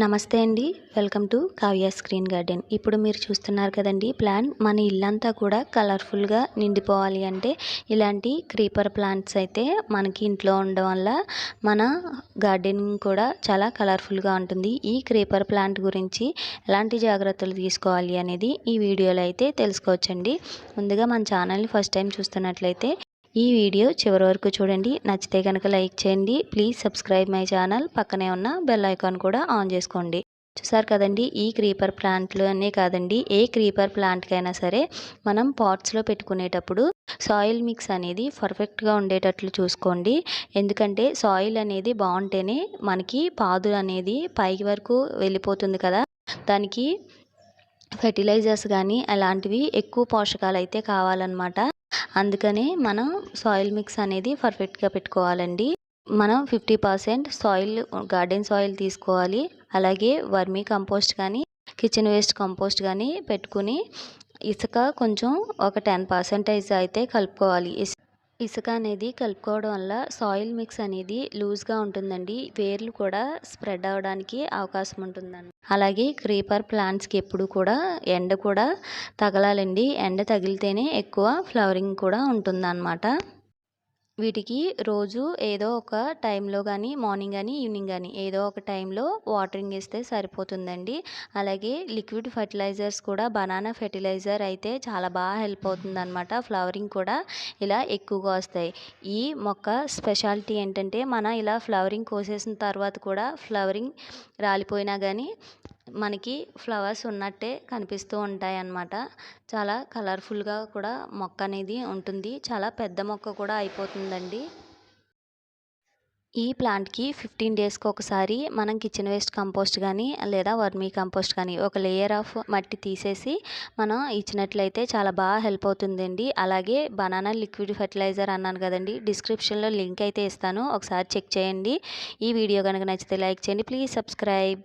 నమస్తే అండి. Welcome to Kavya screen garden. ఇప్పుడు మీరు చూస్తున్నారు కదండి ప్లాన్. మన ఇల్లంతా కూడా కలర్ఫుల్గా నిండిపోవాలి అంటే ఇలాంటి క్రీపర్ ప్లాంట్స్ అయితే మనకి ఇంట్లో ఉండడం వల్ల మన గార్డెనింగ్ కూడా చాలా కలర్ఫుల్గా ఉంటుంది. ఈ క్రీపర్ ప్లాంట్ గురించి ఎలాంటి జాగ్రత్తలు తీసుకోవాలి అనేది ఈ వీడియోలో అయితే తెలుసుకోవచ్చండి. ముందుగా మన ఛానల్ని ఫస్ట్ టైం చూస్తున్నట్లయితే ఈ వీడియో చివరి వరకు చూడండి. నచ్చితే కనుక లైక్ చేయండి. Please subscribe my channel. పక్కనే ఉన్న బెల్ ఐకాన్ కూడా ఆన్ చేసుకోండి. చూసారు కదండి? ఈ క్రీపర్ ప్లాంట్లు అనే కాదండి. ఏ క్రీపర్ ప్లాంట్కైనా సరే మనం పాట్స్లో పెట్టుకునేటప్పుడు సాయిల్ మిక్స్ అనేది పర్ఫెక్ట్గా ఉండేటట్లు చూసుకోండి. ఎందుకంటే సాయిల్ అనేది బాగుంటేనే మనకి పాదు అనేది పైకి వరకు వెళ్ళిపోతుంది కదా. దానికి ఫెర్టిలైజర్స్ కానీ అలాంటివి ఎక్కువ పోషకాలు అయితే కావాలన్నమాట. అందుకనే మనం సాయిల్ మిక్స్ అనేది పర్ఫెక్ట్గా పెట్టుకోవాలండి. మనం fifty percent soil garden soil తీసుకోవాలి. అలాగే వర్మీ కంపోస్ట్ కానీ కిచెన్ వేస్ట్ కంపోస్ట్ కానీ పెట్టుకుని ఇసుక కొంచెం ఒక టెన్ పర్సెంటేజ్ అయితే కలుపుకోవాలి. ఇసుక అనేది కలుపుకోవడం వల్ల సాయిల్ మిక్స్ అనేది లూజ్గా ఉంటుందండి. వేర్లు కూడా స్ప్రెడ్ అవ్వడానికి అవకాశం ఉంటుందండి. అలాగే క్రీపర్ ప్లాంట్స్కి ఎప్పుడు కూడా ఎండ కూడా తగలాలండి. ఎండ తగిలితేనే ఎక్కువ ఫ్లవరింగ్ కూడా ఉంటుందన్నమాట. వీటికి రోజు ఏదో ఒక టైంలో కానీ మార్నింగ్ కానీ ఈవినింగ్ కానీ ఏదో ఒక టైంలో వాటరింగ్ ఇస్తే సరిపోతుందండి. అలాగే లిక్విడ్ ఫర్టిలైజర్స్ కూడా బనానా ఫెర్టిలైజర్ అయితే చాలా బాగా హెల్ప్ అవుతుందన్నమాట. ఫ్లవరింగ్ కూడా ఇలా ఎక్కువగా వస్తాయి. ఈ మొక్క స్పెషాలిటీ ఏంటంటే మన ఇలా ఫ్లవరింగ్ కోసేసిన తర్వాత కూడా ఫ్లవరింగ్ రాలిపోయినా కానీ మనకి ఫ్లవర్స్ ఉన్నట్టే కనిపిస్తూ ఉంటాయి అన్నమాట చాలా కలర్ఫుల్గా కూడా మొక్క అనేది ఉంటుంది. చాలా పెద్ద మొక్క కూడా అయిపోతుందండి. ఈ ప్లాంట్కి ఫిఫ్టీన్ డేస్కి ఒకసారి మనం కిచెన్ వేస్ట్ కంపోస్ట్ కానీ లేదా వర్మీ కంపోస్ట్ కానీ ఒక లేయర్ ఆఫ్ మట్టి తీసేసి మనం ఇచ్చినట్లయితే చాలా బాగా హెల్ప్ అవుతుందండి. అలాగే బనానా లిక్విడ్ ఫెర్టిలైజర్ అన్నాను కదండి డిస్క్రిప్షన్లో లింక్ అయితే ఇస్తాను. ఒకసారి చెక్ చేయండి. ఈ వీడియో కనుక నచ్చితే లైక్ చేయండి. Please subscribe.